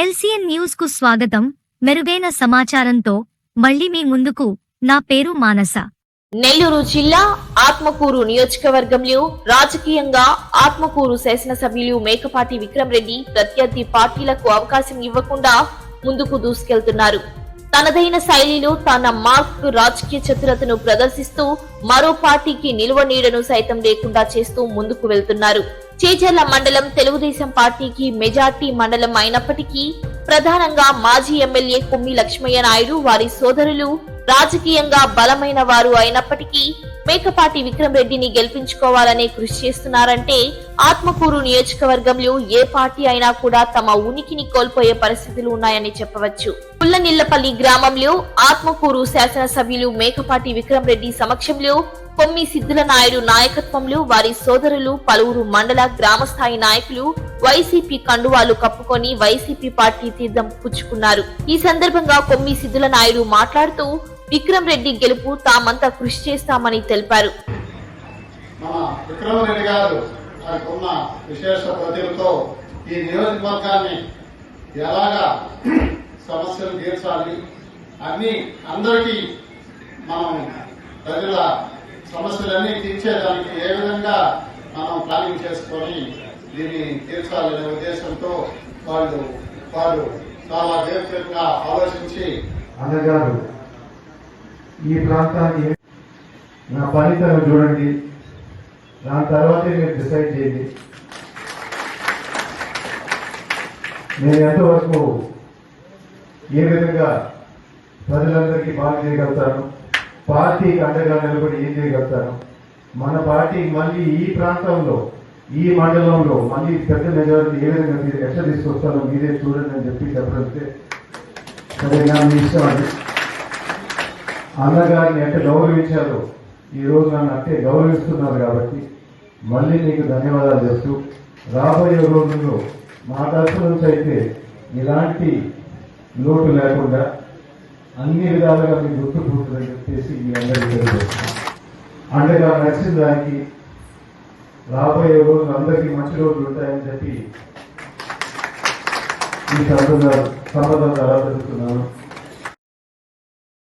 LCN న్యూస్కు స్వాగతం. మెరుగైన సమాచారంతో మళ్ళీ మీ ముందుకు నా పేరు మానస. నెల్లూరు జిల్లా ఆత్మకూరు నియోజకవర్గంలో రాజకీయంగా ఆత్మకూరు శాసనసభ్యులు మేకపాటి విక్రమ్ రెడ్డి ప్రత్యర్థి పార్టీలకు అవకాశం ఇవ్వకుండా ముందుకు దూసుకెళ్తున్నారు. తనదైన శైలిలో తన మార్క్ రాజకీయ చతురతను ప్రదర్శిస్తూ మరో పార్టీకి నిలువ నీడను సైతం లేకుండా చేస్తూ ముందుకు వెళ్తున్నారు. చేజర్ల మండలం తెలుగుదేశం పార్టీకి మెజార్టీ మండలం అయినప్పటికీ ప్రధానంగా మాజీ ఎమ్మెల్యే కొమ్మి లక్ష్మయ్య నాయుడు వారి సోదరులు రాజకీయంగా బలమైన వారు అయినప్పటికీ మేకపాటి విక్రమ్ రెడ్డిని గెలిపించుకోవాలనే కృషి చేస్తున్నారంటే ఆత్మకూరు నియోజకవర్గంలో ఏ పార్టీ అయినా కూడా తమ ఉనికిని కోల్పోయే పరిస్థితులు ఉన్నాయని చెప్పవచ్చు. పుల్లనిల్లపల్లి గ్రామంలో ఆత్మకూరు శాసనసభ్యులు మేకపాటి విక్రమ్ రెడ్డి సమక్షంలో కొమ్మి సిద్ధుల నాయుడు నాయకత్వంలో వారి సోదరులు పలువురు మండల గ్రామస్థాయి నాయకులు వైసీపీ కండువాలు కప్పుకొని వైసీపీ పార్టీ తీర్థం పుచ్చుకున్నారు. ఈ సందర్భంగా కొమ్మి సిద్ధుల నాయుడు మాట్లాడుతూ విక్రమ్ రెడ్డి గెలుపు తామంతా కృషి చేస్తామని తెలిపారు. విశేష ప్రతిభతో ఈ నియోజకవర్గాన్ని ఎలాగా సమస్యలు తీర్చాలి? అన్ని అందరికీ మనం ప్రజల సమస్యలన్నీ తీర్చేదానికి ఏ విధంగా మనం ప్లానింగ్ చేసుకొని దీన్ని తీర్చాలనే ఉద్దేశంతో వాళ్ళు చాలా దీర్ఘంగా ఆలోచించి అన్నగారు ఈ ప్రాంతాన్ని నా పనితనం చూడండి. దాని తర్వాతే మీరు డిసైడ్ చేయండి. నేను ఎంతవరకు ఏ విధంగా ప్రజలందరికీ బాగా చేయగలుగుతాను? పార్టీకి అండగా నిలబడి ఏం చేయగలుగుతాను? మన పార్టీ మళ్ళీ ఈ ప్రాంతంలో ఈ మండలంలో మళ్ళీ పెద్ద మెజారిటీ ఏ విధంగా మీరు ఎట్లా తీసుకొస్తారో మీరే చూడండి అని చెప్పి చెప్పగలిగితే సరే నా మీ ఇష్టం అండి. అన్నగారిని అంటే గౌరవించారు. ఈ నన్ను అంటే గౌరవిస్తున్నారు కాబట్టి మళ్ళీ నీకు ధన్యవాదాలు చెప్తూ రాబోయే రోజుల్లో మా తరఫు నుంచి అయితే ఇలాంటి లోటు లేకుండా అన్ని విధాలుగా మీకు గుర్తుపోతుందని చెప్పేసి మీ అందరికీ తెలియజేస్తున్నాను. అండగా నడిచిన దానికి రాబోయే రోజులు అందరికీ మంచి రోజులు ఉంటాయని చెప్పి ఈ సంబంధాలు సంబంధం ద్వారా జరుగుతున్నాను